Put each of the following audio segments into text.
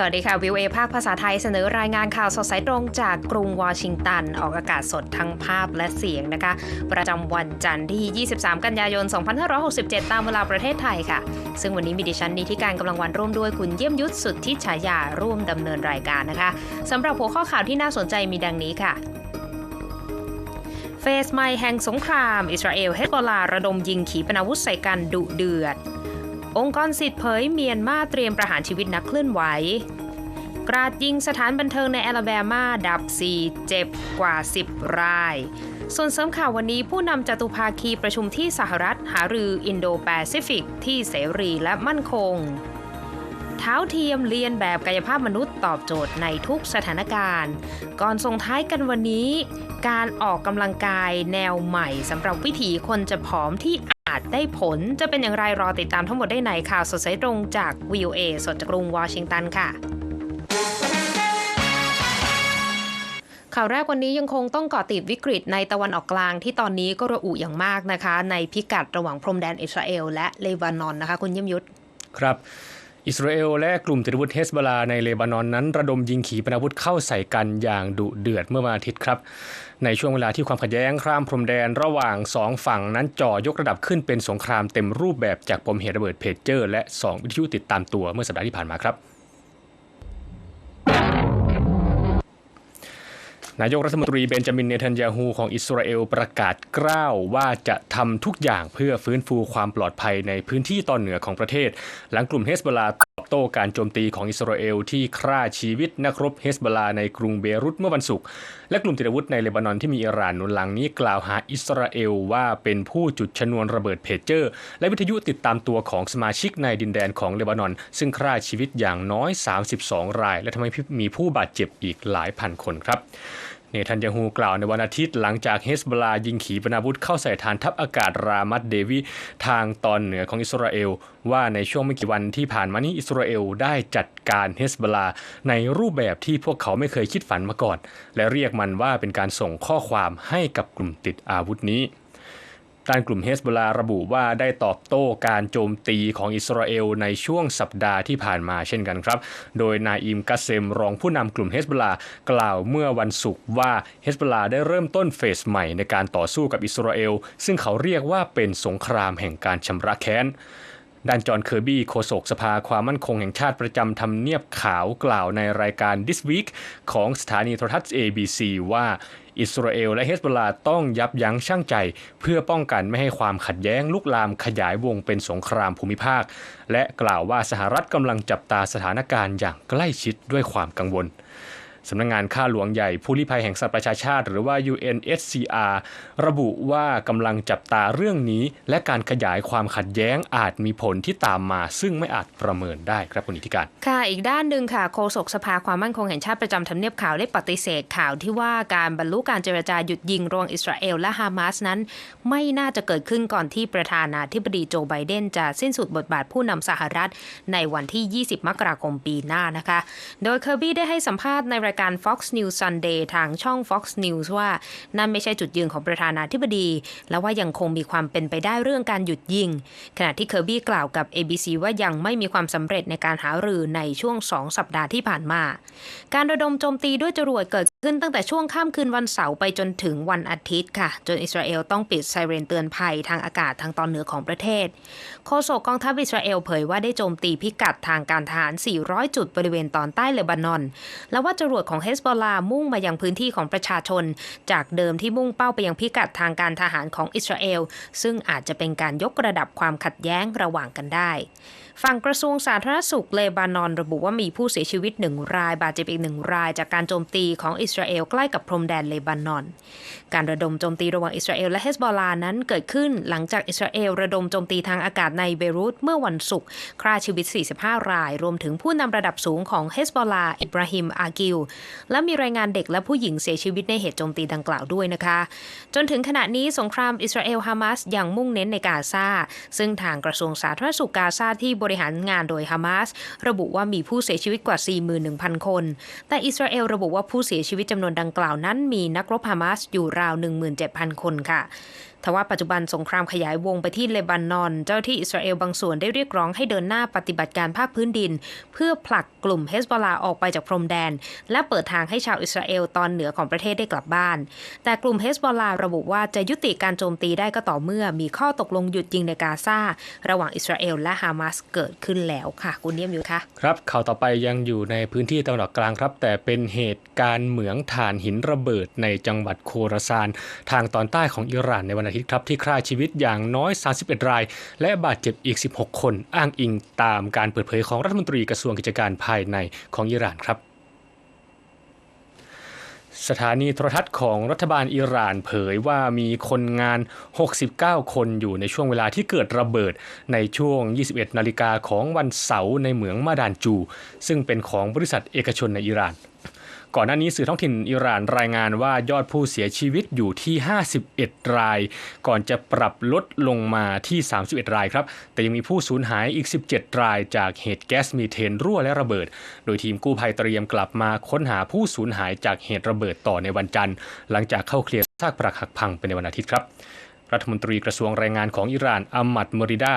สวัสดีค่ะวิวเอภาคภาษาไทยเสนอรายงานข่าวสดสายตรงจากกรุงวอชิงตัน ออกอากาศสดทั้งภาพและเสียงนะคะ ประจำวันจันทร์ที่ 23 กันยายน 2567 ตามเวลาประเทศไทยค่ะ ซึ่งวันนี้มีดิฉันนิติการกำลังวันร่วมด้วยคุณเยี่ยมยุทธสุดทิชายาร่วมดำเนินรายการนะคะสำหรับหัวข้อข่าวที่น่าสนใจมีดังนี้ค่ะเฟสใหม่แห่งสงคราม อิสราเอลเฮตบอลาระดมยิงขีปนาวุธใส่กันดุเดือด องค์กรสิทธิ์เผยเมียนมาเตรียมประหารชีวิตนักเคลื่อนไหว กราดยิงสถานบันเทิงในแอลาแบมาดับ 4 เจ็บกว่า 10 ราย ส่วนเสริมข่าววันนี้ผู้นำจตุภาคีประชุมที่สหรัฐหารืออินโดแปซิฟิกที่เสรีและมั่นคง เท้าเทียมเรียนแบบกายภาพมนุษย์ตอบโจทย์ในทุกสถานการณ์ ก่อนส่งท้ายกันวันนี้ การออกกำลังกายแนวใหม่สำหรับวิถีคนจะผอมที่ อาจได้ผลจะเป็นอย่างไรรอติดตามทั้งหมดได้ในข่าวสดสายตรงจาก VOA สดจากกรุงวอชิงตันค่ะข่าวแรกวันนี้ยังคงต้องเกาะติดวิกฤตในตะวันออกกลางที่ตอนนี้ก็ระอุอย่างมากนะคะ ในพิกัดระหว่างพรมแดนอิสราเอลและเลบานอนนะคะ คุณเยี่ยมยุทธครับ อิสราเอลและกลุ่มติดอาวุธเฮสบลาในเลบานอนนั้น ระดมยิงขีปนาวุธเข้าใส่กันอย่างดุเดือดเมื่อวันอาทิตย์ครับ ในช่วงเวลาที่ความขัดแย้งข้ามพรมแดนระหว่าง 2 ฝั่งนั้นจ่อยกระดับขึ้นเป็นสงครามเต็มรูปแบบจากปมเหตุระเบิดเพจเจอร์ และ 2 วิทยุติดตามตัวเมื่อสัปดาห์ที่ผ่านมาครับ นายกรัฐมนตรีเบนจามินเนทันยาฮูของอิสราเอลประกาศกล้าวว่าจะทำทุกอย่างเพื่อฟื้นฟูความปลอดภัยในพื้นที่ตอนเหนือของประเทศ หลังกลุ่มเฮสบลาตอบโต้การโจมตีของอิสราเอลที่ฆ่าชีวิตนักรบเฮสบลาในกรุงเบรุตเมื่อวันศุกร์และกลุ่มติดอาวุธในเลบานอนที่มีอิหร่านหนุนหลังนี้กล่าวหาอิสราเอลว่าเป็นผู้จุดชนวนระเบิดเพจเจอร์ และวิทยุติดตามตัวของสมาชิกในดินแดนของเลบานอน ซึ่งฆ่าชีวิตอย่างน้อย 32 ราย และทำให้มีผู้บาดเจ็บอีกหลายพันคนครับ เนทันยาฮูกล่าวในวันอาทิตย์หลังจากเฮสบลายิงขีปนาวุธเข้าใส่ฐานทัพอากาศรามัดเดวีทางตอนเหนือของอิสราเอล ว่าในช่วงไม่กี่วันที่ผ่านมานี้อิสราเอลได้จัดการเฮสบลาในรูปแบบที่พวกเขาไม่เคยคิดฝันมาก่อน และเรียกมันว่าเป็นการส่งข้อความให้กับกลุ่มติดอาวุธนี้ ด้านกลุ่มเฮสบลาระบุว่าได้ตอบโต้การโจมตีของอิสราเอลในช่วงสัปดาห์ที่ผ่านมาเช่นกันครับ โดยนายอิมกาเซมรองผู้นำกลุ่มเฮสบลากล่าวเมื่อวันศุกร์ว่าเฮสบลาได้เริ่มต้นเฟสใหม่ในการต่อสู้กับอิสราเอล ซึ่งเขาเรียกว่าเป็นสงครามแห่งการชำระแค้น ด้านจอห์นเคอร์บี้โฆษกสภาความมั่นคงแห่งชาติประจำทำเนียบขาวกล่าวในรายการ This Week ของสถานีโทรทัศน์ ABC ว่าอิสราเอลและเฮสบอลาต้องยับยั้งชั่งใจ เพื่อป้องกันไม่ให้ความขัดแย้งลุกลามขยายวงเป็นสงครามภูมิภาค และกล่าวว่าสหรัฐกำลังจับตาสถานการณ์อย่างใกล้ชิดด้วยความกังวล สำนักงงานข้าหลวงใหญ่ผู้ลี้ภัยแห่งสหประชาชาติ หรือว่า UNSCR ระบุว่ากำลังจับตาเรื่องนี้ และการขยายความขัดแย้งอาจมีผลที่ตามมา ซึ่งไม่อาจประเมินได้ครับคุณนิติการ ค่ะอีกด้านหนึ่งค่ะโฆษกสภาความมั่นคงแห่งชาติประจำทำเนียบข่าวได้ปฏิเสธข่าวที่ว่าการบรรลุการเจรจาหยุดยิงระหว่างอิสราเอลและฮามาสนั้น ไม่น่าจะเกิดขึ้นก่อนที่ประธานาธิบดีโจไบเดนจะสิ้นสุดบทบาทผู้นำสหรัฐ ในวันที่ 20 มกราคมปีหน้านะคะ โดยเคอร์บี้ได้ให้สัมภาษณ์ในรายการ Fox News Sunday ทางช่อง Fox News ว่านั่นไม่ใช่จุดยืนของประธานาธิบดี และว่ายังคงมีความเป็นไปได้เรื่องการหยุดยิง ขณะที่เคอร์บี้กล่าวกับ ABC ว่ายังไม่มีความสำเร็จในการหารือในช่วง 2 สัปดาห์ที่ผ่านมา การระดมโจมตีด้วยจรวดเกิดขึ้นตั้งแต่ช่วงค่ำคืนวันเสาร์ไปจนถึงวันอาทิตย์ค่ะ จนอิสราเอลต้องปิดไซเรนเตือนภัยทางอากาศทางตอนเหนือของประเทศ โฆษกกองทัพอิสราเอลเผยว่าได้โจมตีพิกัดทางการทหาร 400 จุดบริเวณตอนใต้เลบานอน และว่าจรวดของเฮสบอลามุ่งมายังพื้นที่ของประชาชน จากเดิมที่มุ่งเป้าไปยังพิกัดทางการทหารของอิสราเอลซึ่งอาจจะเป็นการยกระดับความขัดแย้งระหว่างกันได้ ฝั่งกระทรวงสาธารณสุขเลบานอนระบุว่ามีผู้เสียชีวิตหนึ่งราย บาดเจ็บอีกหนึ่งราย จากการโจมตีของอิสราเอลใกล้กับพรมแดนเลบานอน การระดมโจมตีระหว่างอิสราเอลและเฮสบอลานั้นเกิดขึ้นหลังจากอิสราเอลระดมโจมตีทางอากาศในเบรุตเมื่อวันศุกร์ฆ่าชีวิต 45 ราย รวมถึงผู้นำระดับสูงของเฮสบอลาอิบราฮิมอากิล และมีรายงานเด็กและผู้หญิงเสียชีวิตในเหตุโจมตีดังกล่าวด้วยนะคะ จนถึงขณะนี้สงครามอิสราเอลฮามาสยังมุ่งเน้นในกาซาซึ่งทางกระทรวงสาธารณสุขกาซาที่บริหารงานโดยฮามาสระบุว่ามีผู้เสียชีวิตกว่า 41,000 คน แต่อิสราเอลระบุว่าผู้เสียชีวิตจำนวนดังกล่าวนั้นมีนักรบฮามาสอยู่ราว 17,000 คนค่ะ ทว่าปัจจุบันสงครามขยายวงไปที่เลบานอน เจ้าที่อิสราเอลบางส่วนได้เรียกร้องให้เดินหน้าปฏิบัติการภาคพื้นดิน เพื่อผลักกลุ่มเฮสบอลาออกไปจากพรมแดน และเปิดทางให้ชาวอิสราเอลตอนเหนือของประเทศได้กลับบ้าน แต่กลุ่มเฮสบอลาระบุว่าจะยุติการโจมตีได้ก็ต่อเมื่อมีข้อตกลงหยุดยิงในกาซาระหว่างอิสราเอลและฮามาสเกิดขึ้นแล้วค่ะ คุณเนียมอยู่คะครับข่าวต่อไปยังอยู่ในพื้นที่ตะวันออกกลางครับ แต่เป็นเหตุการณ์เหมืองถ่านหินระเบิดในจังหวัดโคราซาน ทางตอนใต้ของอิหร่านในวันอาทิตย์ครับที่ฆ่าชีวิตอย่างน้อย 31 ราย และบาดเจ็บอีก 16 คนอ้างอิงตามการเปิดเผยของรัฐมนตรีกระทรวงกิจการภายในของอิหร่านครับสถานีโทรทัศน์ของรัฐบาลอิหร่านเผยว่ามีคนงาน 69 คนอยู่ในช่วงเวลาที่เกิดระเบิดในช่วง 21 นาฬิกาของวันเสาร์ในเหมืองมาดานจู ซึ่งเป็นของบริษัทเอกชนในอิหร่าน ก่อนหน้านี้สื่อท้องถิ่นอิหร่านรายงานว่ายอดผู้เสียชีวิตอยู่ที่ 51 ราย ก่อนจะปรับลดลงมาที่ 31 รายครับ แต่ยังมีผู้สูญหายอีก 17 รายจากเหตุแก๊สมีเทนรั่วและระเบิด โดยทีมกู้ภัยเตรียมกลับมาค้นหาผู้สูญหายจากเหตุระเบิดต่อในวันจันทร์ หลังจากเข้าเคลียร์ซากปรักหักพังไปในวันอาทิตย์ครับ รัฐมนตรีกระทรวงแรงงานของอิหร่านอัมมัดมริดา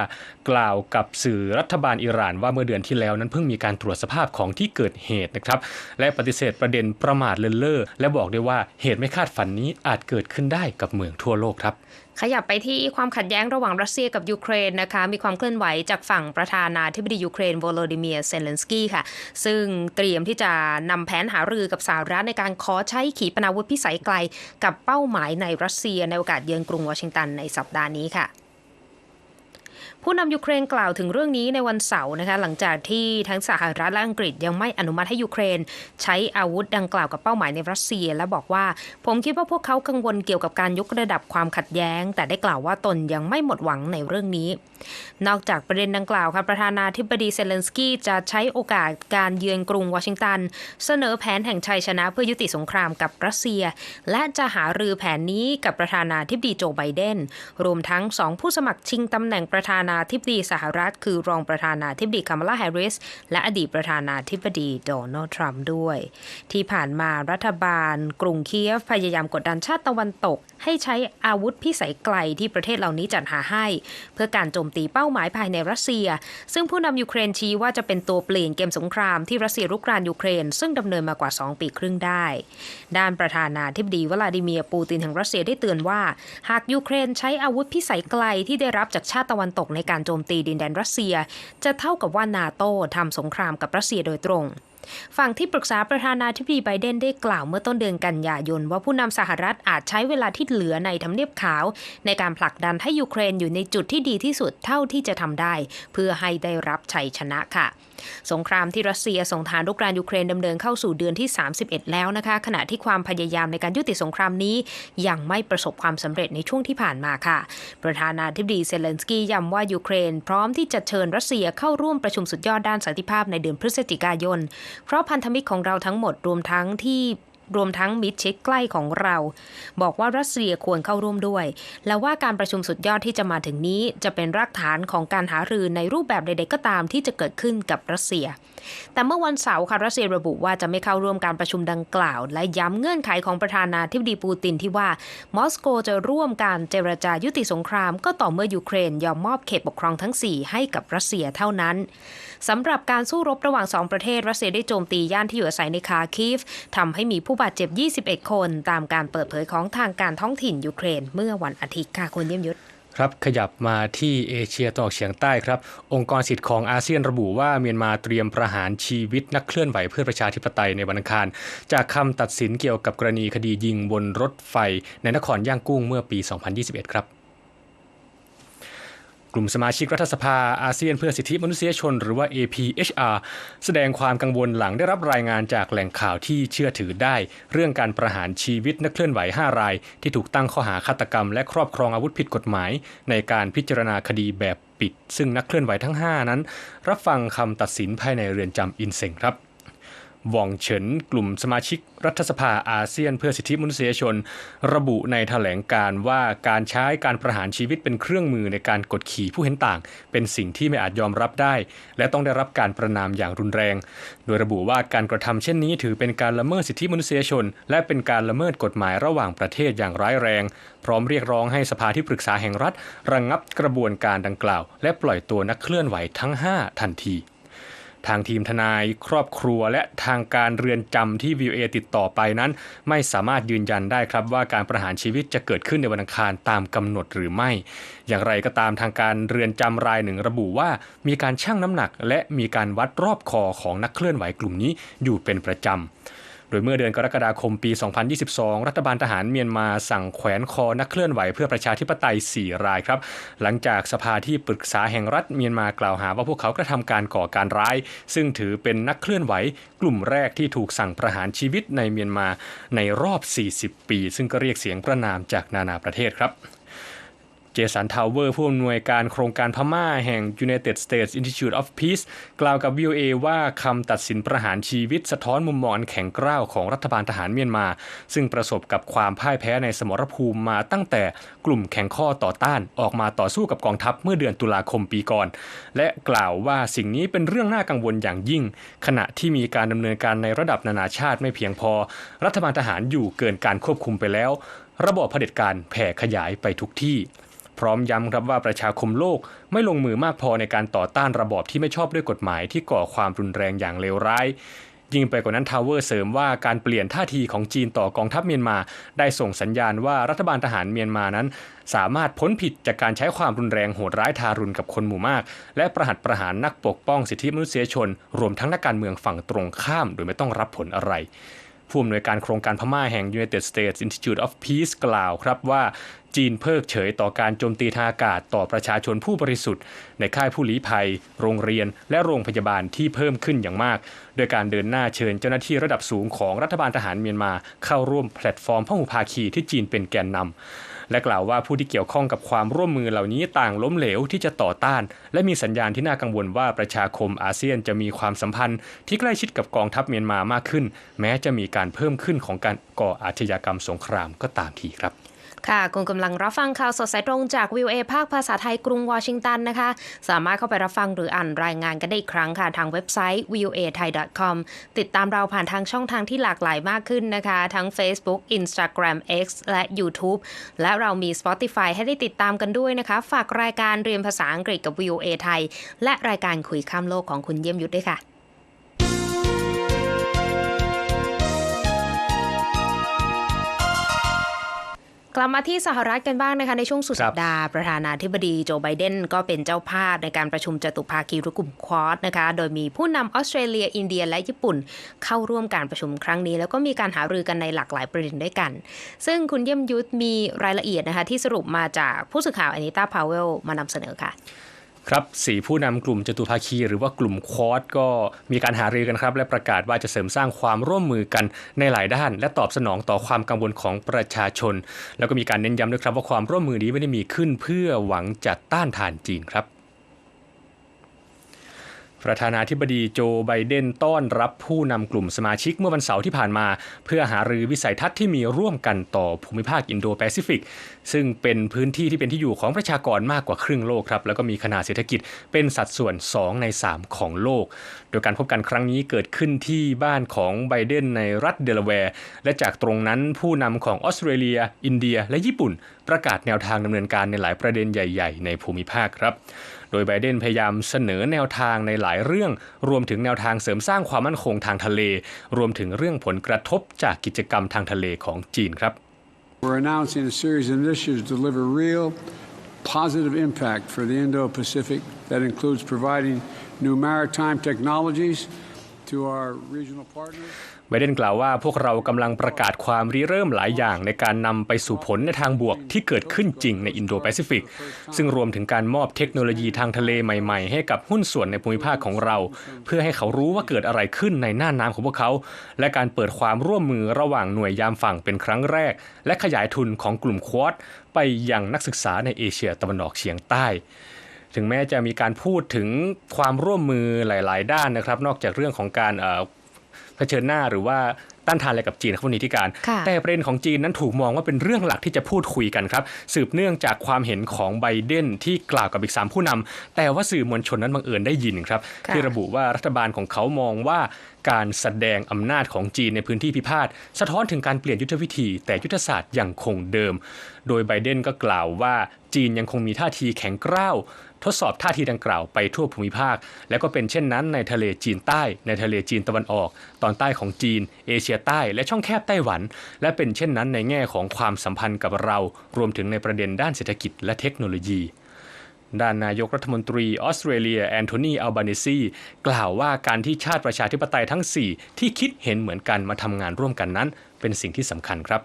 กล่าวกับสื่อรัฐบาลอิหร่าน ว่าเมื่อเดือนที่แล้วนั้นเพิ่งมีการตรวจสภาพของที่เกิดเหตุนะครับ และปฏิเสธประเด็นประมาทเลินเล่อและบอกได้ว่าเหตุไม่คาดฝันนี้อาจเกิดขึ้นได้กับเมืองทั่วโลกครับ ขยับไปที่ความขัดแย้งระหว่างรัสเซียกับยูเครนนะคะ มีความเคลื่อนไหวจากฝั่งประธานาธิบดียูเครนโวโลดิเมียเซเลนสกี้ค่ะ ซึ่งเตรียมที่จะนำแผนหารือกับสหรัฐในการขอใช้ขีปนาวุธพิสัยไกล กับเป้าหมายในรัสเซียในโอกาสเยือนกรุงวอชิงตันในสัปดาห์นี้ค่ะ ผู้นำยูเครนกล่าวถึงเรื่องนี้ในวันเสาร์นะคะหลังจากที่ทั้งสหรัฐและอังกฤษยังไม่อนุมัติให้ยูเครน ใช้อาวุธดังกล่าวกับเป้าหมายในรัสเซีย และบอกว่า ผมคิดว่าพวกเขากังวลเกี่ยวกับการยกระดับความขัดแย้ง แต่ได้กล่าวว่าตนยังไม่หมดหวังในเรื่องนี้ นอกจากประเด็นดังกล่าวค่ะประธานาธิบดีเซเลนสกี้จะใช้โอกาสการเยือนกรุงวอชิงตัน เสนอแผนแห่งชัยชนะเพื่อยุติสงครามกับรัสเซีย และจะหารือแผนนี้กับประธานาธิบดีโจไบเดนรวมทั้งสองผู้สมัครชิงตำแหน่งประธานาธิบดีสหรัฐ คือรองประธานาธิบดีคามาลาแฮร์ริส และอดีตประธานาธิบดีโดนัลด์ทรัมป์ด้วย ที่ผ่านมารัฐบาลกรุงเคียฟพยายามกดดันชาติตะวันตก ให้ใช้อาวุธพิสัยไกลที่ประเทศเหล่านี้จัดหาให้ เพื่อการโจมตีเป้าหมายภายในรัสเซีย ซึ่งผู้นำยูเครนชี้ว่าจะเป็นตัวเปลี่ยนเกมสงครามที่รัสเซียรุกรานยูเครน ซึ่งดำเนินมากว่า 2 ปีครึ่งได้ ด้านประธานาธิบดีวลาดิเมียร์ปูตินแห่งรัสเซียได้เตือนว่า หากยูเครนใช้อาวุธพิสัยไกลที่ได้รับจากชาติตะวันตกในการโจมตีดินแดนรัสเซีย จะเท่ากับว่านาโตทำสงครามกับรัสเซียโดยตรงฝั่งที่ปรึกษาประธานาธิบดีไบเดนได้กล่าวเมื่อต้นเดือนกันยายนว่าผู้นำสหรัฐอาจใช้เวลาที่เหลือในทำเนียบขาว ในการผลักดันให้ยูเครนอยู่ในจุดที่ดีที่สุดเท่าที่จะทำได้ เพื่อให้ได้รับชัยชนะค่ะ สงครามที่รัสเซียส่งฐานรุกรานยูเครนดำเนินเข้าสู่เดือนที่ 31 แล้วนะคะ ขณะที่ความพยายามในการยุติสงครามนี้ ยังไม่ประสบความสำเร็จในช่วงที่ผ่านมาค่ะ ประธานาธิบดีเซเลนสกี้ย้ำว่ายูเครน พร้อมที่จะเชิญรัสเซียเข้าร่วมประชุมสุดยอดด้านสันติภาพในเดือนพฤศจิกายน เพราะพันธมิตรของเราทั้งหมดรวมทั้งที่ รวมทั้งมิตรชิดใกล้ของเรา บอกว่ารัสเซียควรเข้าร่วมด้วย และว่าการประชุมสุดยอดที่จะมาถึงนี้จะเป็นรากฐานของการหารือในรูปแบบใดๆก็ตามที่จะเกิดขึ้นกับรัสเซีย แต่เมื่อวันเสาร์ค่ะรัสเซียระบุว่าจะไม่เข้าร่วมการประชุมดังกล่าว และย้ำเงื่อนไขของประธานาธิบดีปูตินที่ว่ามอสโกจะร่วมการเจรจายุติสงคราม ก็ต่อเมื่อยูเครนยอมมอบเขตปกครองทั้ง 4 ให้กับรัสเซียเท่านั้น สำหรับการสู้รบระหว่างสองประเทศ รัสเซียได้โจมตีย่านที่อยู่อาศัยในคาคีฟทำให้มีผู้บาดเจ็บ 21 คน ตามการเปิดเผยของทางการท้องถิ่นยูเครน เมื่อวันอาทิตย์ค่ะคุณเยี่ยมยุทธครับขยับมาที่เอเชียตะวันออกเฉียงใต้ครับ องค์กรสิทธิ์ของอาเซียนระบุว่าเมียนมาเตรียมประหารชีวิตนักเคลื่อนไหวเพื่อประชาธิปไตยในวันอังคาร จากคำตัดสินเกี่ยวกับกรณีคดียิงบนรถไฟในนครย่างกุ้งเมื่อปี 2021 ครับ กลุ่มสมาชิกรัฐสภาอาเซียนเพื่อสิทธิมนุษยชน หรือว่า APHR แสดงความกังวลหลังได้รับรายงานจากแหล่งข่าวที่เชื่อถือได้ เรื่องการประหารชีวิตนักเคลื่อนไหว 5 ราย ที่ถูกตั้งข้อหาฆาตกรรม และครอบครองอาวุธผิดกฎหมาย ในการพิจารณาคดีแบบปิด ซึ่งนักเคลื่อนไหวทั้ง 5 นั้น รับฟังคำตัดสินภายในเรือนจำอินเซงครับ ว่องเฉินกลุ่มสมาชิกรัฐสภาอาเซียนเพื่อสิทธิมนุษยชน ระบุในแถลงการว่าการใช้การประหารชีวิตเป็นเครื่องมือในการกดขี่ผู้เห็นต่าง เป็นสิ่งที่ไม่อาจยอมรับได้ และต้องได้รับการประนามอย่างรุนแรง โดยระบุว่าการกระทำเช่นนี้ถือเป็นการละเมิดสิทธิมนุษยชน และเป็นการละเมิดกฎหมายระหว่างประเทศอย่างร้ายแรง พร้อมเรียกร้องให้สภาที่ปรึกษาแห่งรัฐ ระงงับกระบวนการดังกล่าว และปล่อยตัวนักเคลื่อนไหวทั้ง 5 ทันที ทางทีมทนายครอบครัว และทางการเรือนจำที่ VOA ติดต่อไปนั้น ไม่สามารถยืนยันได้ครับว่าการประหารชีวิตจะเกิดขึ้นในวันอังคารตามกำหนดหรือไม่ อย่างไรก็ตามทางการเรือนจำรายหนึ่งระบุว่า มีการชั่งน้ำหนัก และมีการวัดรอบคอของนักเคลื่อนไหวกลุ่มนี้อยู่เป็นประจำ โดยเมื่อเดือนกรกฎาคมปี 2022 รัฐบาลทหารเมียนมาสั่งแขวนคอนักเคลื่อนไหวเพื่อประชาธิปไตย 4 รายครับ หลังจากสภาที่ปรึกษาแห่งรัฐเมียนมากล่าวหาว่าพวกเขากระทำการก่อการร้าย ซึ่งถือเป็นนักเคลื่อนไหวกลุ่มแรกที่ถูกสั่งประหารชีวิตในเมียนมาในรอบ 40 ปี ซึ่งก็เรียกเสียงประนามจากนานาประเทศครับ เจสันทาวเวอร์ผู้อำนวยการโครงการพม่าแห่ง United States Institute of Peace กล่าวกับ VOA ว่าคำตัดสินประหารชีวิตสะท้อนมุมมองแข็งกร้าวของรัฐบาลทหารเมียนมา ซึ่งประสบกับความพ่ายแพ้ในสมรภูมิมาตั้งแต่กลุ่มแข่งข้อต่อต้านออกมาต่อสู้กับกองทัพเมื่อเดือนตุลาคมปีก่อน และกล่าวว่าสิ่งนี้เป็นเรื่องน่ากังวลอย่างยิ่ง ขณะที่มีการดำเนินการในระดับนานาชาติไม่เพียงพอ รัฐบาลทหารอยู่เกินการควบคุมไปแล้ว ระบอบเผด็จการแผ่ขยายไปทุกที่ พร้อมย้ำครับว่าประชาคมโลกไม่ลงมือมากพอในการต่อต้านระบอบที่ไม่ชอบด้วยกฎหมายที่ก่อความรุนแรงอย่างเลวร้ายยิ่งไปกว่านั้นทาวเวอร์เสริมว่าการเปลี่ยนท่าทีของจีนต่อกองทัพเมียนมา ได้ส่งสัญญาณว่ารัฐบาลทหารเมียนมานั้น สามารถพ้นผิดจากการใช้ความรุนแรงโหดร้ายทารุณกับคนหมู่มาก และประหัตประหารนักปกป้องสิทธิมนุษยชน รวมทั้งนักการเมืองฝั่งตรงข้ามโดยไม่ต้องรับผลอะไรผู้อำนวยการโครงการพม่าแห่ง United States Institute of Peace กล่าวครับว่า จีนเพิกเฉยต่อการโจมตีทางอากาศต่อประชาชนผู้บริสุทธิ์ ในค่ายผู้ลี้ภัย โรงเรียน และโรงพยาบาลที่เพิ่มขึ้นอย่างมาก โดยการเดินหน้าเชิญเจ้าหน้าที่ระดับสูงของรัฐบาลทหารเมียนมา เข้าร่วมแพลตฟอร์มพหุภาคีที่จีนเป็นแกนนำและกล่าวว่าผู้ที่เกี่ยวข้องกับความร่วมมือเหล่านี้ต่างล้มเหลวที่จะต่อต้าน และมีสัญญาณที่น่ากังวลว่าประชาคมอาเซียนจะมีความสัมพันธ์ ที่ใกล้ชิดกับกองทัพเมียนมามากขึ้น แม้จะมีการเพิ่มขึ้นของการก่ออาชญากรรมสงครามก็ตามทีครับ ค่ะ คุณกำลังรับฟังข่าวสดสายตรงจากวิวเอภาคภาษาไทยกรุงวอชิงตันนะคะ สามารถเข้าไปรับฟังหรืออ่านรายงานกันได้อีกครั้งค่ะ ทางเว็บไซต์ voa thai com ติดตามเราผ่านทางช่องทางที่หลากหลายมากขึ้นนะคะ ทั้ง Facebook Instagram X และ YouTube และเรามี Spotify ให้ได้ติดตามกันด้วยนะคะ ฝากรายการเรียนภาษาอังกฤษกับ VOA ไทยและรายการคุยข้ามโลกของคุณเยี่ยมยุทธด้วยค่ะ กลับมาที่สหรัฐกันบ้างนะคะในช่วงสุดครัสับปดาห์ประธานาธิบดีโจไบเดนก็เป็นเจ้าภาพในการประชุมจตุภาคีหรือกลุ่มควอดนะคะโดยมีผู้นำออสเตรเลีย อินเดีย และญี่ปุ่น เข้าร่วมการประชุมครั้งนี้ แล้วก็มีการหารือกันในหลากหลายประเด็นด้วยกัน ซึ่งคุณเยี่ยมยุทธมีรายละเอียดนะคะที่สรุปมาจากผู้สื่อข่าวอนิต้าพาวเวลมานำเสนอค่ะ ครับสี่ผู้นำกลุ่มจตุภาคี หรือว่ากลุ่มคอสก็มีการหารือกันครับ และประกาศว่าจะเสริมสร้างความร่วมมือกันในหลายด้าน และตอบสนองต่อความกังวลของประชาชน แล้วก็มีการเน้นย้ำด้วยครับว่าความร่วมมือนี้ไม่ได้มีขึ้นเพื่อหวังจะต้านทานจีนครับ ประธานาธิบดีโจไบเดนต้อนรับผู้นำกลุ่มสมาชิกเมื่อวันเสาร์ที่ผ่านมา เพื่อหารือวิสัยทัศน์ที่มีร่วมกันต่อภูมิภาคอินโดแปซิฟิก ซึ่งเป็นพื้นที่ที่เป็นที่อยู่ของประชากรมากกว่าครึ่งโลกครับ แล้วก็มีขนาดเศรษฐกิจเป็นสัดส่วน 2 ใน 3 ของโลก โดยการพบกันครั้งนี้เกิดขึ้นที่บ้านของไบเดนในรัฐเดลาแวร์ และจากตรงนั้นผู้นำของออสเตรเลีย อินเดีย และญี่ปุ่น ประกาศแนวทางดำเนินการในหลายประเด็นใหญ่ ๆ ในภูมิภาคครับ โดยไบเดนพยายามเสนอแนวทางในหลายเรื่อง รวมถึงแนวทางเสริมสร้างความมั่นคงทางทะเล รวมถึงเรื่องผลกระทบจากกิจกรรมทางทะเลของจีนครับ We're announcing a series of initiatives to deliver real positive impact for the Indo Pacific that includes providing new maritime technologies to our regional partners. ไบเดนกล่าวว่าพวกเรากำลังประกาศความริเริ่มหลายอย่างในการนำไปสู่ผลในทางบวกที่เกิดขึ้นจริงในอินโดแปซิฟิก ซึ่งรวมถึงการมอบเทคโนโลยีทางทะเลใหม่ๆ ให้กับหุ้นส่วนในภูมิภาคของเรา เพื่อให้เขารู้ว่าเกิดอะไรขึ้นในน่านน้ำของพวกเขา และการเปิดความร่วมมือระหว่างหน่วยยามฝั่งเป็นครั้งแรก และขยายทุนของกลุ่มควอดไปยังนักศึกษาในเอเชียตะวันออกเฉียงใต้ถึงแม้จะมีการพูดถึงความร่วมมือหลาย ๆ ด้านนะครับ นอกจากเรื่องของการเอ่อ ชิญหน้าหรือว่าต้านทานอะไรกับจีนครับคุณนิติการค่ะแต่ประเด็นของจีนนั้นถูกมองว่าเป็นเรื่องหลักที่จะพูดคุยกันครับ สืบเนื่องจากความเห็นของไบเดนที่กล่าวกับอีกสามผู้นำแต่ว่าสื่อมวลชนนั้นบังเอิญได้ยินครับค่ะที่ระบุว่ารัฐบาลของเขามองว่าการแสดงอำนาจของจีนในพื้นที่พิพาทสะท้อนถึงการเปลี่ยนยุทธวิธี แต่ยุทธศาสตร์ยังคงเดิม โดยไบเดนก็กล่าวว่าจีนยังคงมีท่าทีแข็งกร้าว ทดสอบท่าทีดังกล่าวไปทั่วภูมิภาค และก็เป็นเช่นนั้นในทะเลจีนใต้ ในทะเลจีนตะวันออก ตอนใต้ของจีน เอเชียใต้ และช่องแคบไต้หวัน และเป็นเช่นนั้นในแง่ของความสัมพันธ์กับเรา รวมถึงในประเด็นด้านเศรษฐกิจและเทคโนโลยีด้านนายกรัฐมนตรีออสเตรเลียแอนโทนีอัลบานิซีกล่าวว่าการที่ชาติประชาธิปไตยทั้ง 4 ที่คิดเห็นเหมือนกันมาทำงานร่วมกันนั้น เป็นสิ่งที่สำคัญครับ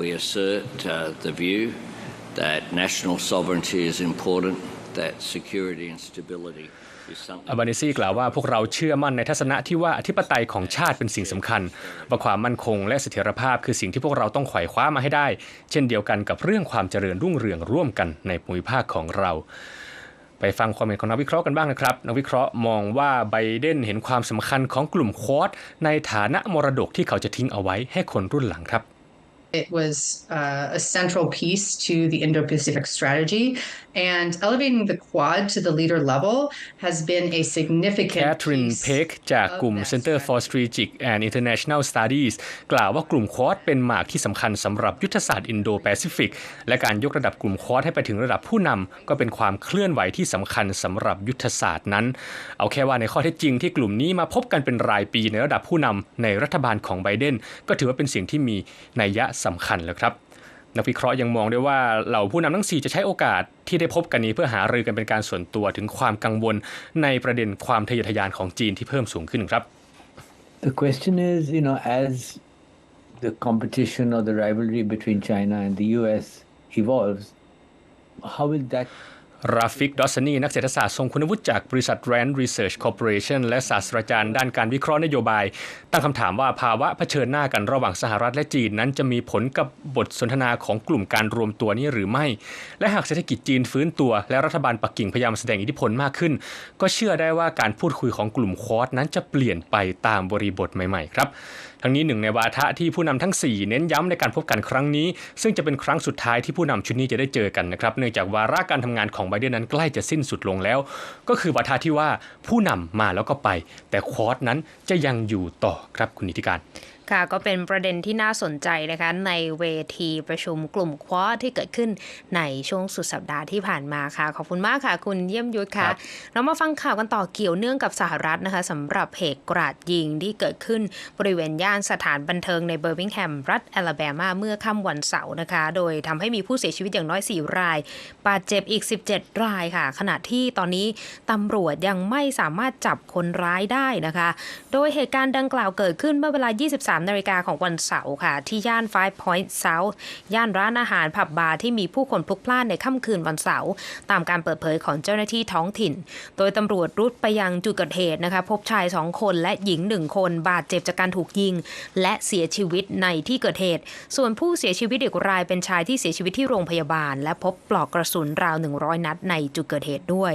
We assert uh, the view that national sovereignty is important, that security and stability is something. อัลบานิซีกล่าวว่าพวกเราเชื่อมั่นในทัศนะที่ว่าอธิปไตยของชาติเป็นสิ่งสำคัญว่าความมั่นคงและเสถียรภาพคือสิ่งที่พวกเราต้องไขว่คว้ามาให้ได้ เช่นเดียวกันกับเรื่องความเจริญรุ่งเรืองร่วมกันในภูมิภาคของเรา ไปฟังความเห็นของนักวิเคราะห์กันบ้างนะครับ นักวิเคราะห์มองว่าไบเดนเห็นความสำคัญของกลุ่มควอดในฐานะมรดกที่เขาจะทิ้งเอาไว้ให้คนรุ่นหลังครับ It was uh, a central piece to the Indo Pacific strategy, and elevating the Quad to the leader level has been a แค significant ทริน piece เพกจากกลุ่ม Center for Strategic and International Studies กล่าวว่ากลุ่มควอดเป็นหมากที่สำคัญสำหรับยุทธศาสตร์อินโดแปซิฟิก และการยกระดับกลุ่มควอดให้ไปถึงระดับผู้นำก็เป็นความเคลื่อนไหวที่สำคัญสำหรับยุทธศาสตร์นั้น เอาแค่ว่าในข้อเท็จจริงที่กลุ่มนี้มาพบกันเป็นรายปีในระดับผู้นำในรัฐบาลของไบเดนก็ถือว่าเป็นสิ่งที่มีนัยยะสำคัญแล้วครับนักวิเคราะห์ยังมองด้วยว่าเหล่าผู้นำทั้ง 4 จะใช้โอกาสที่ได้พบกันนี้เพื่อหารือกันเป็นการส่วนตัวถึงความกังวลในประเด็นความทะเยอทะยานของจีนที่เพิ่มสูงขึ้นครับ The question is, you know, as the competition or the rivalry between China and the US evolves, how will that ราฟิก ดอสซานีนักเศรษฐศาสตร์ทรงคุณวุฒิจากบริษัท Rand Research Corporation และศาสตราจารย์ด้านการวิเคราะห์นโยบาย ตั้งคำถามว่าภาวะเผชิญหน้ากันระหว่างสหรัฐและจีนนั้นจะมีผลกับบทสนทนาของกลุ่มการรวมตัวนี้หรือไม่ และหากเศรษฐกิจจีนฟื้นตัว และรัฐบาลปักกิ่งพยายามแสดงอิทธิพลมากขึ้น ก็เชื่อได้ว่าการพูดคุยของกลุ่มควอดนั้นจะเปลี่ยนไปตามบริบทใหม่ ๆ ครับ ทั้งนี้หนึ่งในวาทะที่ผู้นำทั้ง 4 เน้นย้ำในการพบกันครั้งนี้ ซึ่งจะเป็นครั้งสุดท้ายที่ผู้นำชุดนี้จะได้เจอกันนะครับเนื่องจากวาระการทำงานของไบเดนนั้นใกล้จะสิ้นสุดลงแล้ว ก็คือวาทะที่ว่าผู้นำมาแล้วก็ไป แต่ควอดนั้นจะยังอยู่ต่อครับคุณนิติการ ค่ะก็เป็นประเด็นที่น่าสนใจนะคะในเวทีประชุมกลุ่มควอดที่เกิดขึ้นในช่วงสุดสัปดาห์ที่ผ่านมาค่ะ ขอบคุณมากค่ะ คุณเยี่ยมยุทธค่ะครับเรามาฟังข่าวกันต่อเกี่ยวเนื่องกับสหรัฐนะคะสำหรับเหตุกราดยิงที่เกิดขึ้นบริเวณย่านสถานบันเทิงในเบอร์มิงแฮมรัฐแอลาแบมาเมื่อค่ำวันเสาร์นะคะ โดยทำให้มีผู้เสียชีวิตอย่างน้อย 4 ราย บาดเจ็บอีก 17 รายค่ะ ขณะที่ตอนนี้ตำรวจยังไม่สามารถจับคนร้ายได้นะคะ โดยเหตุการณ์ดังกล่าวเกิดขึ้นเมื่อเวลา 23นาฬิกาของวันเสาร์ค่ะ ที่ย่าน Five Point South ย่านร้านอาหารผับบาร์ที่มีผู้คนพลุกพล่านในค่ำคืนวันเสาร์ตามการเปิดเผยของเจ้าหน้าที่ท้องถิ่น โดยตำรวจรุดไปยังจุดเกิดเหตุนะคะพบชาย 2 คนและหญิง 1 คนบาดเจ็บจากการถูกยิง และเสียชีวิตในที่เกิดเหตุ ส่วนผู้เสียชีวิตอีกรายเป็นชายที่เสียชีวิตที่โรงพยาบาล และพบปลอกกระสุนราว 100 นัดในจุดเกิดเหตุด้วย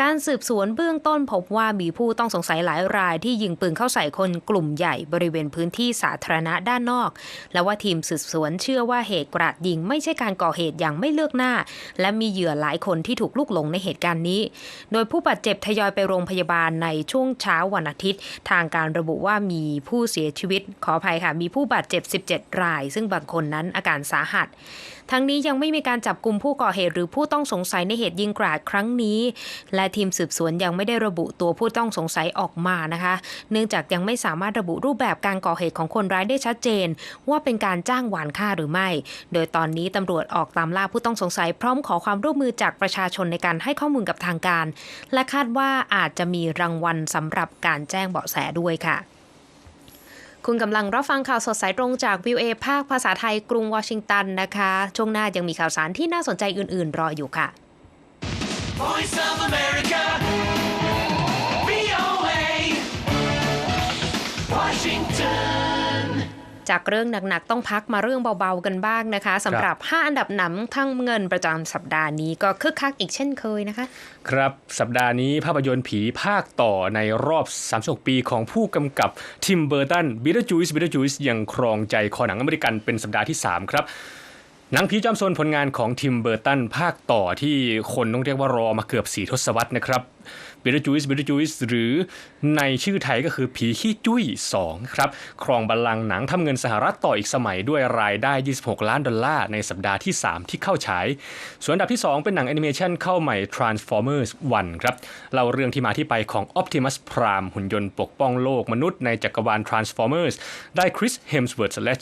การสืบสวนเบื้องต้นพบว่ามีผู้ต้องสงสัยหลายรายที่ยิงปืนเข้าใส่คนกลุ่มใหญ่บริเวณพื้นที่สาธารณะด้านนอก และว่าทีมสืบสวนเชื่อว่าเหตุกราดยิงไม่ใช่การก่อเหตุอย่างไม่เลือกหน้า และมีเหยื่อหลายคนที่ถูกลุกหลงในเหตุการณ์นี้ โดยผู้บาดเจ็บทยอยไปโรงพยาบาลในช่วงเช้าวันอาทิตย์ ทางการระบุว่ามีผู้เสียชีวิต ขออภัยค่ะ มีผู้บาดเจ็บ 17 ราย ซึ่งบางคนนั้นอาการสาหัส ทั้งนี้ยังไม่มีการจับกลุ่มผู้ก่อเหตุหรือผู้ต้องสงสัยในเหตุยิงกราดครั้งนี้ และทีมสืบสวนยังไม่ได้ระบุตัวผู้ต้องสงสัยออกมานะคะ เนื่องจากยังไม่สามารถระบุรูปแบบการก่อเหตุของคนร้ายได้ชัดเจน ว่าเป็นการจ้างหวานฆ่าหรือไม่ โดยตอนนี้ตำรวจออกตามล่าผู้ต้องสงสัยพร้อมขอความร่วมมือจากประชาชนในการให้ข้อมูลกับทางการ และคาดว่าอาจจะมีรางวัลสำหรับการแจ้งเบาะแสด้วยค่ะคุณกำลังรับฟังข่าวสดสายตรงจากวิวเอภาคภาษาไทยกรุงวอชิงตันนะคะ ช่วงหน้ายังมีข่าวสารที่น่าสนใจอื่น ๆ รออยู่ค่ะ Voice of America. VOA. Washington. จากเรื่องหนักๆ ต้องพักมาเรื่องเบาๆกันบ้างนะคะสำหรับ 5 อันดับหนังทั้งเงินประจำสัปดาห์นี้ก็คึกคักอีกเช่นเคยนะคะ ครับสัปดาห์นี้ภาพยนตร์ผีภาคต่อในรอบ 36 ปีของผู้กำกับทิมเบอร์ตันบิ t จู e บิ t จู e ยังครองใจคอหนังอเมริกันเป็นสัปดาห์ที่ 3 ครับหนังผีจอมโซนผลงานของทิมเบอร์ตันภาคต่อที่คนต้องเรียกว่ารอมาเกือบ4ทศวรรษนะครับเบิ t จู e บิ t จู e หรือในชื่อไทยก็คือผีขี้จุ้ย 2 ครับ ครองบัลลังก์หนังทำเงินสหรัฐต่ออีกสมัยด้วยรายได้ 26 ล้านดอลลาร์ในสัปดาห์ที่ 3 ที่เข้าฉาย ส่วนอันดับที่ 2 เป็นหนังแอนิเมชันเข้าใหม่ Transformers 1 ครับเล่าเรื่องที่มาที่ไปของ Optimus Prime หุ่นยนต์ปกป้องโลกมนุษย์ในจักรวาล Transformers ได้คริสเฮมส์เวิร์ธและ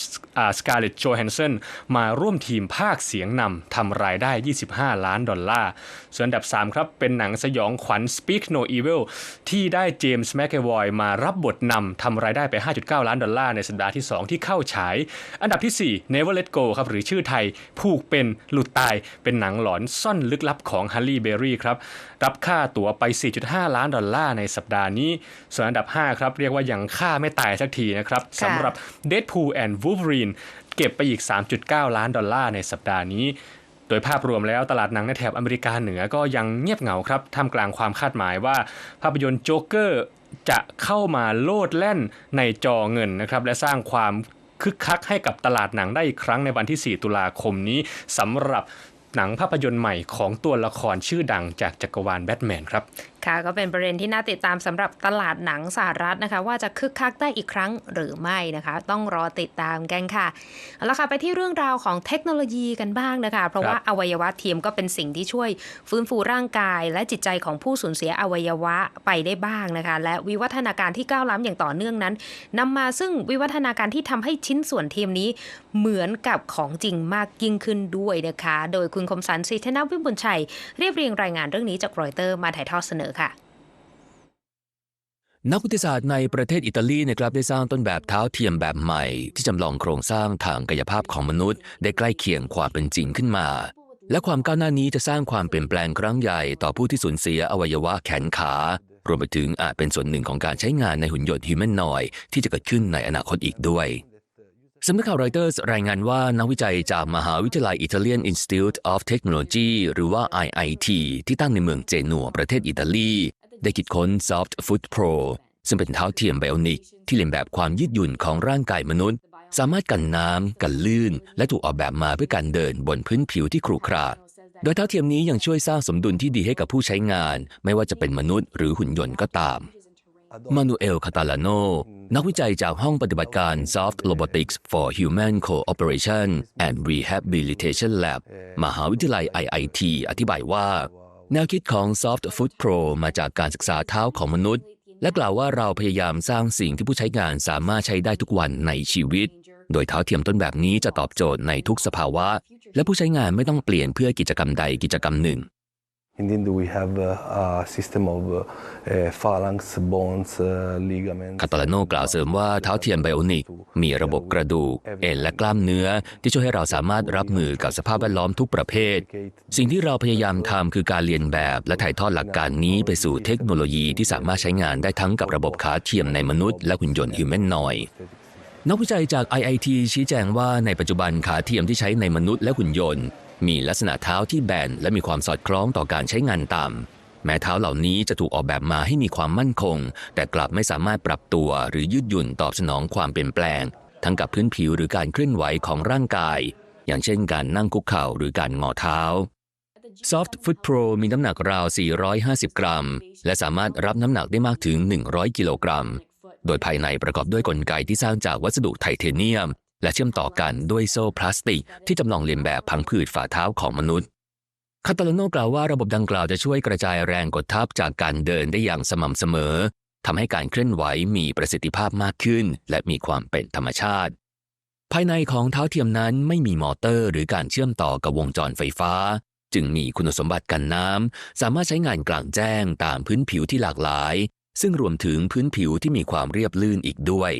สกาเลตโจแฮนเซนมาร่วมทีมภาคเสียงนำทำรายได้ 25 ล้านดอลลาร์ส่วนอันดับ 3 ครับเป็นหนังสยองขวัญ Speak No Evil ที่ได้เจมส์แมคเอวอยมารับบทนำทำรายได้ไป 5.9 ล้านดอลลาร์ในสัปดาห์ที่ 2 ที่เข้าฉาย อันดับที่ 4 Never Let Go ครับหรือชื่อไทย ผูกเป็นหลุดตายเป็นหนังหลอนซ่อนลึกลับของฮัลลี่เบอรี่ครับ รับค่าตั๋วไป 4.5 ล้านดอลลาร์ในสัปดาห์นี้ ส่วนอันดับ 5 ครับ เรียกว่ายังค่าไม่ตายสักทีนะครับสำหรับ Deadpool and Wolverine เก็บไปอีก 3.9 ล้านดอลลาร์ในสัปดาห์นี้ โดยภาพรวมแล้วตลาดหนังในแถบอเมริกาเหนือก็ยังเงียบเหงาครับท่ามกลางความคาดหมายว่าภาพยนตร์โจ๊กเกอร์จะเข้ามาโลดแล่นในจอเงินนะครับและสร้างความคึกคักให้กับตลาดหนังได้อีกครั้งในวันที่ 4 ตุลาคมนี้สำหรับหนังภาพยนตร์ใหม่ของตัวละครชื่อดังจากจักรวาลแบทแมนครับค่ะก็เป็นประเด็นที่น่าติดตามสำหรับตลาดหนังสหรัฐนะคะ ว่าจะคึกคักได้อีกครั้งหรือไม่นะคะ ต้องรอติดตามกันค่ะเอาละค่ะไปที่เรื่องราวของเทคโนโลยีกันบ้างนะคะ เพราะว่าอวัยวะเทียมก็เป็นสิ่งที่ช่วยฟื้นฟูร่างกาย และจิตใจของผู้สูญเสียอวัยวะไปได้บ้างนะคะ และวิวัฒนาการที่ก้าวล้ำอย่างต่อเนื่องนั้นนำมาซึ่งวิวัฒนาการที่ทำให้ชิ้นส่วนเทียมนี้เหมือนกับของจริงมากยิ่งขึ้นด้วยนะคะ โดยคุณคมสันสิทธนาวิบุญชัยเรียบเรียงรายงานเรื่องนี้จากรอยเตอร์มาถ่ายทอดเสนอค่ะ นักวิทยาศาสตร์ในประเทศอิตาลีนะครับได้สร้างต้นแบบเท้าเทียมแบบใหม่ ที่จำลองโครงสร้างทางกายภาพของมนุษย์ ได้ใกล้เคียงความเป็นจริงขึ้นมา และความก้าวหน้านี้จะสร้างความเปลี่ยนแปลงครั้งใหญ่ต่อผู้ที่สูญเสียอวัยวะแขนขารวมไปถึงอาจเป็นส่วนหนึ่งของการใช้งานในหุ่นยนต์ฮิวแมนนอยที่จะเกิดขึ้นในอนาคตอีกด้วย สำนักข่าวรอยเตอร์สรายงานว่านักวิจัยจากมหาวิทยาลัย Italian Institute of Technology หรือว่า IIT ที่ตั้งในเมืองเจนัวประเทศอิตาลี ได้คิดค้น Soft Foot Pro ซึ่งเป็นเท้าเทียมไบโอนิกที่เลียนแบบความยืดหยุ่นของร่างกายมนุษย์ สามารถกันน้ำ กันลื่น และถูกออกแบบมาเพื่อการเดินบนพื้นผิวที่ขรุขระโดยเท้าเทียมนี้ยังช่วยสร้างสมดุลที่ดีให้กับผู้ใช้งาน ไม่ว่าจะเป็นมนุษย์หรือหุ่นยนต์ก็ตาม มานูเอล คาตาลาโน นักวิจัยจากห้องปฏิบัติการ Soft Robotics for Human Cooperation and Rehabilitation Lab มหาวิทยาลัย IIT อธิบายว่า แนวคิดของ Soft Foot Pro มาจากการศึกษาเท้าของมนุษย์ และกล่าวว่าเราพยายามสร้างสิ่งที่ผู้ใช้งานสามารถใช้ได้ทุกวันในชีวิต โดยเท้าเทียมต้นแบบนี้จะตอบโจทย์ในทุกสภาวะ และผู้ใช้งานไม่ต้องเปลี่ยนเพื่อกิจกรรมใดกิจกรรมหนึ่ง คาตาลาโนกล่าวเสริมว่าเท้าเทียมไบโอนิก มีระบบกระดูก เอ็นและกล้ามเนื้อ ที่ช่วยให้เราสามารถรับมือกับสภาพแวดล้อมทุกประเภท สิ่งที่เราพยายามทำคือการเรียนแบบและถ่ายทอดหลักการนี้ไปสู่เทคโนโลยีที่สามารถใช้งานได้ทั้งกับระบบขาเทียมในมนุษย์และหุ่นยนต์ฮิวแมนนอยนักวิจัยจาก IIT ชี้แจงว่าในปัจจุบันขาเทียมที่ใช้ในมนุษย์และหุ่นยนต์ มีลักษณะเท้าที่แบนและมีความสอดคล้องต่อการใช้งานตาม แม้เท้าเหล่านี้จะถูกออกแบบมาให้มีความมั่นคง แต่กลับไม่สามารถปรับตัวหรือยืดหยุ่นตอบสนองความเปลี่ยนแปลง ทั้งกับพื้นผิวหรือการเคลื่อนไหวของร่างกาย อย่างเช่นการนั่งคุกเข่าหรือการงอเท้า Soft Foot Pro มีน้ำหนักราว 450 กรัม และสามารถรับน้ำหนักได้มากถึง 100 กิโลกรัม โดยภายในประกอบด้วยกลไกที่สร้างจากวัสดุไทเทเนียม และเชื่อมต่อกันด้วยโซ่พลาสติก ที่จำลองเลียนแบบพังผืดฝ่าเท้าของมนุษย์ คาตาลโนกล่าวว่าระบบดังกล่าวจะช่วยกระจายแรงกดทับจากการเดินได้อย่างสม่ำเสมอทำให้การเคลื่อนไหวมีประสิทธิภาพมากขึ้น และมีความเป็นธรรมชาติ ภายในของเท้าเทียมนั้นไม่มีมอเตอร์หรือการเชื่อมต่อกับวงจรไฟฟ้า จึงมีคุณสมบัติกันน้ำ สามารถใช้งานกลางแจ้งตามพื้นผิวที่หลากหลาย ซึ่งรวมถึงพื้นผิวที่มีความเรียบลื่นอีกด้วย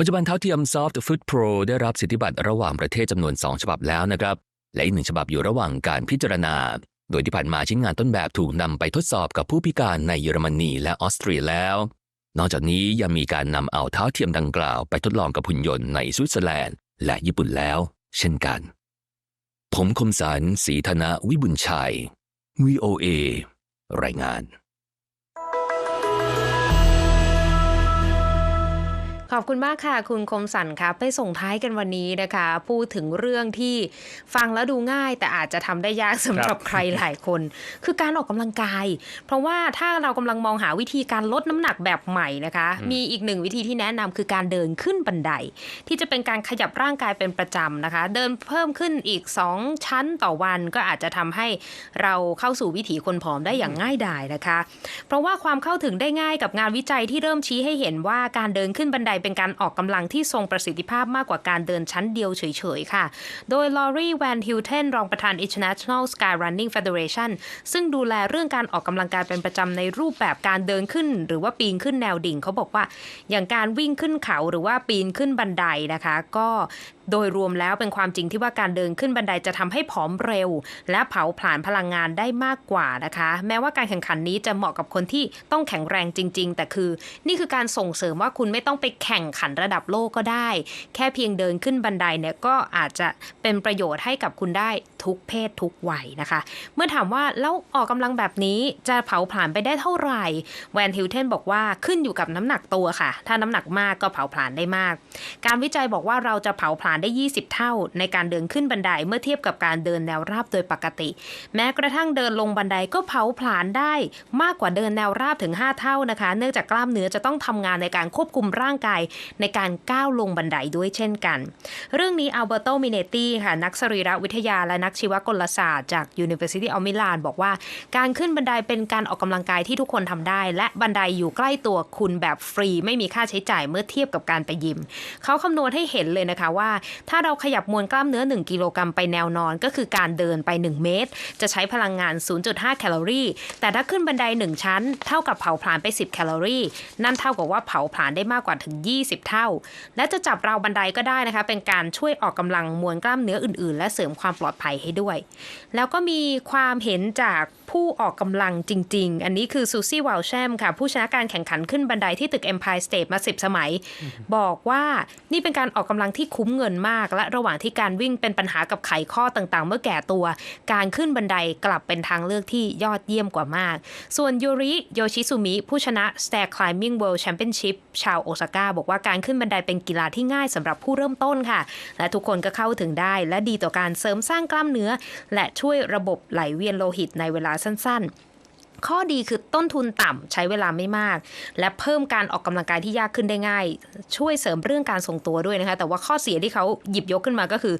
ปัจจุบันเท้าเทียม Soft Foot Pro ได้รับสิทธิบัตรระหว่างประเทศจำนวน 2 ฉบับแล้วนะครับ และอีกหนึ่งฉบับอยู่ระหว่างการพิจารณา โดยที่ผ่านมาชิ้นงานต้นแบบถูกนำไปทดสอบกับผู้พิการในเยอรมนีและออสเตรียแล้ว นอกจากนี้ยังมีการนำเอาเท้าเทียมดังกล่าวไปทดลองกับหุ่นยนต์ในสวิตเซอร์แลนด์ และญี่ปุ่นแล้ว เช่นกัน ผมคมสันศรีธนะวิบุญชัย VOA รายงาน ขอบคุณมากค่ะ คุณคมสันค่ะไปส่งท้ายกันวันนี้นะคะ พูดถึงเรื่องที่ฟังแล้วดูง่ายแต่อาจจะทำได้ยากสำหรับใครหลายคน คือการออกกำลังกาย เพราะว่าถ้าเรากำลังมองหาวิธีการลดน้ำหนักแบบใหม่นะคะ มีอีกหนึ่งวิธีที่แนะนำคือการเดินขึ้นบันได ที่จะเป็นการขยับร่างกายเป็นประจำนะคะ เดินเพิ่มขึ้นอีก 2 ชั้นต่อวันก็อาจจะทำให้เราเข้าสู่วิถีคนผอมได้อย่างง่ายดายนะคะ เพราะว่าความเข้าถึงได้ง่ายกับงานวิจัยที่เริ่มชี้ให้เห็นว่าการเดินขึ้นบันไดเป็นการออกกำลังที่ทรงประสิทธิภาพมากกว่าการเดินชั้นเดียวเฉยๆ ค่ะ โดยลอรีแวนฮิลเทนรองประธาน International Sky Running Federation ซึ่งดูแลเรื่องการออกกำลังกายเป็นประจำในรูปแบบการเดินขึ้น หรือว่าปีนขึ้นแนวดิ่งเขาบอกว่า อย่างการวิ่งขึ้นเขาหรือว่าปีนขึ้นบันไดนะคะ ก็ โดยรวมแล้วเป็นความจริงที่ว่าการเดินขึ้นบันไดจะทำให้ผอมเร็ว และเผาผลาญพลังงานได้มากกว่านะคะ แม้ว่าการแข่งขันนี้จะเหมาะกับคนที่ต้องแข็งแรงจริง ๆ แต่คือ นี่คือการส่งเสริมว่าคุณไม่ต้องไปแข่งขันระดับโลกก็ได้ แค่เพียงเดินขึ้นบันไดเนี่ยก็อาจจะเป็นประโยชน์ให้กับคุณได้ทุกเพศทุกวัยนะคะ เมื่อถามว่าแล้วออกกำลังแบบนี้จะเผาผลาญไปได้เท่าไหร่แวนฮิลเทนบอกว่าขึ้นอยู่กับน้ำหนักตัวค่ะ ถ้าน้ำหนักมากก็เผาผลาญได้มาก การวิจัยบอกว่าเราจะเผาผลาญได้ 20 เท่า ในการเดินขึ้นบันไดเมื่อเทียบกับการเดินแนวราบโดยปกติ แม้กระทั่งเดินลงบันไดก็เผาผลาญได้มากกว่าเดินแนวราบถึง 5 เท่านะคะ เนื่องจากกล้ามเนื้อจะต้องทำงานในการควบคุมร่างกายในการก้าวลงบันไดด้วยเช่นกัน เรื่องนี้อัลเบโตมิเนตี้ค่ะนักสรีรวิทยาและนักชีวกลศาสตร์จาก University of Milan บอกว่า การขึ้นบันไดเป็นการออกกำลังกายที่ทุกคนทำได้ และบันไดอยู่ใกล้ตัวคุณแบบฟรี ไม่มีค่าใช้จ่ายเมื่อเทียบกับการไปยิม เขาคำนวณให้เห็นเลยนะคะว่าถ้าเราขยับมวลกล้ามเนื้อ 1 กิโลกรัมไปแนวนอนก็คือการเดินไป 1 เมตร จะใช้พลังงาน 0.5 แคลอรี่ แต่ถ้าขึ้นบันได 1 ชั้น เท่ากับเผาผลาญไป 10 แคลอรี่ นั่นเท่ากับว่าเผาผลาญได้มากกว่าถึง 20 เท่า และจะจับราวบันไดก็ได้นะคะ เป็นการช่วยออกกำลังมวลกล้ามเนื้ออื่น ๆ และเสริมความปลอดภัยให้ด้วย แล้วก็มีความเห็นจากผู้ออกกำลังจริง ๆ อันนี้คือซูซี่วาลแชมค่ะ ผู้ชนะการแข่งขันขึ้นบันไดที่ตึก Empire State มา 10 สมัย บอกว่านี่เป็นการออกกำลังที่คุ้มเงินมาก และระหว่างที่การวิ่งเป็นปัญหากับไขข้อต่างๆ เมื่อแก่ตัว การขึ้นบันไดกลับเป็นทางเลือกที่ยอดเยี่ยมกว่ามาก ส่วนยูริโยชิซุมิผู้ชนะ Stair Climbing World Championship ชาวโอซาก้าบอกว่าการขึ้นบันไดเป็นกีฬาที่ง่ายสำหรับผู้เริ่มต้นค่ะ และทุกคนก็เข้าถึงได้ และดีต่อการเสริมสร้างกล้ามเนื้อ และช่วยระบบไหลเวียนโลหิตในเวลาสั้นๆ ข้อดีคือต้นทุนต่ำใช้เวลาไม่มาก และเพิ่มการออกกำลังกายที่ยากขึ้นได้ง่าย ช่วยเสริมเรื่องการทรงตัวด้วยนะคะ แต่ว่าข้อเสียที่เขาหยิบยกขึ้นมาก็คือ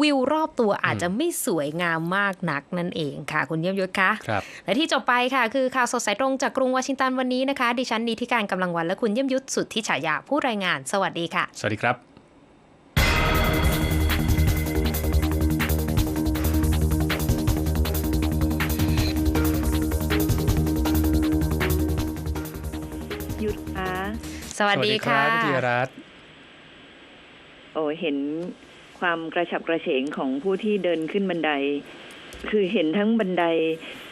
วิวรอบตัวอาจจะไม่สวยงามมากนักนั่นเองค่ะ คุณเยี่ยมยศคะครับและที่จบไปค่ะ คือข่าวสดสายตรงจากกรุงวอชิงตันวันนี้นะคะ ดิฉันนีทิการกำลังวันและคุณเยี่ยมยุทธสุดที่ฉายาผู้รายงาน สวัสดีค่ะ สวัสดีครับ สวัสดีค่ะสวัสดีครับวิทยารัตน์โอ้เห็นความกระฉับกระเฉงของผู้ที่เดินขึ้นบันได คือเห็นทั้งบันได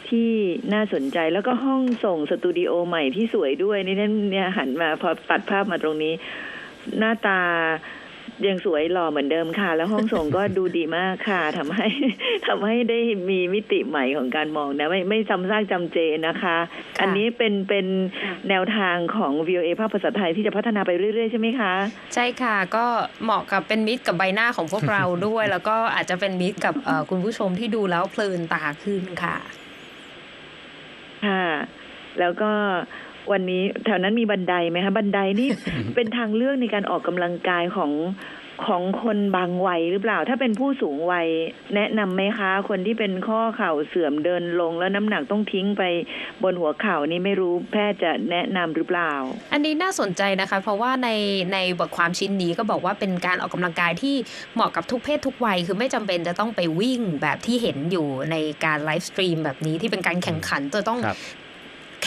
ที่น่าสนใจแล้วก็ห้องส่งสตูดิโอใหม่ที่สวยด้วยนี่นั่นเนี่ยหันมาพอตัดภาพมาตรงนี้ หน้าตา ยังสวยหล่อเหมือนเดิมค่ะ แล้วห้องส่งก็ดูดีมากค่ะทำให้ทำให้ได้มีมิติใหม่ของการมองนะไม่ไม่ซ้ำซากจำเจนะคะ อันนี้เป็นเป็นแนวทางของ VOA ภาพภาษาไทยที่จะพัฒนาไปเรื่อยๆ ใช่ไหมคะ ใช่ค่ะ ก็เหมาะกับเป็นมิตรกับใบหน้าของพวกเราด้วย แล้วก็อาจจะเป็นมิตรกับเอ่อคุณผู้ชมที่ดูแล้วเพลินตาขึ้นค่ะ ค่ะ แล้วก็ วันนี้แถวนั้นมีบันไดไหมคะบันไดนี่เป็นทางเลือกในการออกกำลังกายของของคนบางวัยหรือเปล่า ถ้าเป็นผู้สูงวัยแนะนำไหมคะ คนที่เป็นข้อเข่าเสื่อมเดินลง แล้วน้ำหนักต้องทิ้งไปบนหัวเข่านี่ไม่รู้แพทย์จะแนะนำหรือเปล่า อันนี้น่าสนใจนะคะ เพราะว่าในในบทความชิ้นนี้ก็บอกว่าเป็นการออกกำลังกายที่เหมาะกับทุกเพศทุกวัย คือไม่จำเป็นจะต้องไปวิ่งแบบที่เห็นอยู่ในการไลฟ์สตรีมแบบนี้ที่เป็นการแข่งขันจะต้องครับแ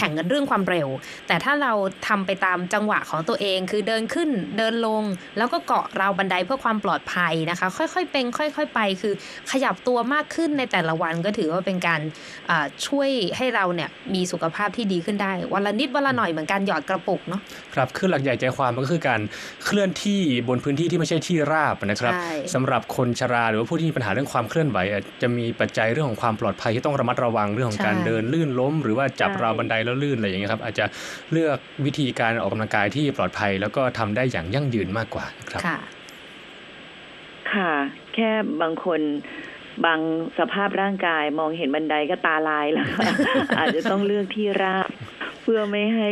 ข่งกันเรื่องความเร็ว แต่ถ้าเราทำไปตามจังหวะของตัวเอง คือเดินขึ้นเดินลง แล้วก็เกาะราวบันไดเพื่อความปลอดภัยนะคะ ค่อยๆ เป็น ค่อย ๆ ไป คือขยับตัวมากขึ้นในแต่ละวันก็ถือว่าเป็นการอ่าช่วยให้เราเนี่ยมีสุขภาพที่ดีขึ้นได้ วันละนิดวันละหน่อยเหมือนการหยอดกระปุกเนาะครับคือหลักใหญ่ใจความมันก็คือการเคลื่อนที่บนพื้นที่ที่ไม่ใช่ที่ราบนะครับใช่สำหรับคนชราหรือว่าผู้ที่มีปัญหาเรื่องความเคลื่อนไหวอะจะมีปัจจัยเรื่องของความปลอดภัยที่ต้องระมัดระวังเรื่องของการใช่เดินลื่นล้ม หรือว่าจับใช่ราวบันไดแล้วแล้วลื่นอะไรอย่างเงี้ยครับอาจจะเลือกวิธีการออกกำลังกายที่ปลอดภัย แล้วก็ทำได้อย่างยั่งยืนมากกว่าครับ ค่ะ ค่ะ แค่บางคนบางสภาพร่างกายมองเห็นบันไดก็ตาลายแล้วค่ะอาจจะต้องเลือกที่ราบเพื่อไม่ให้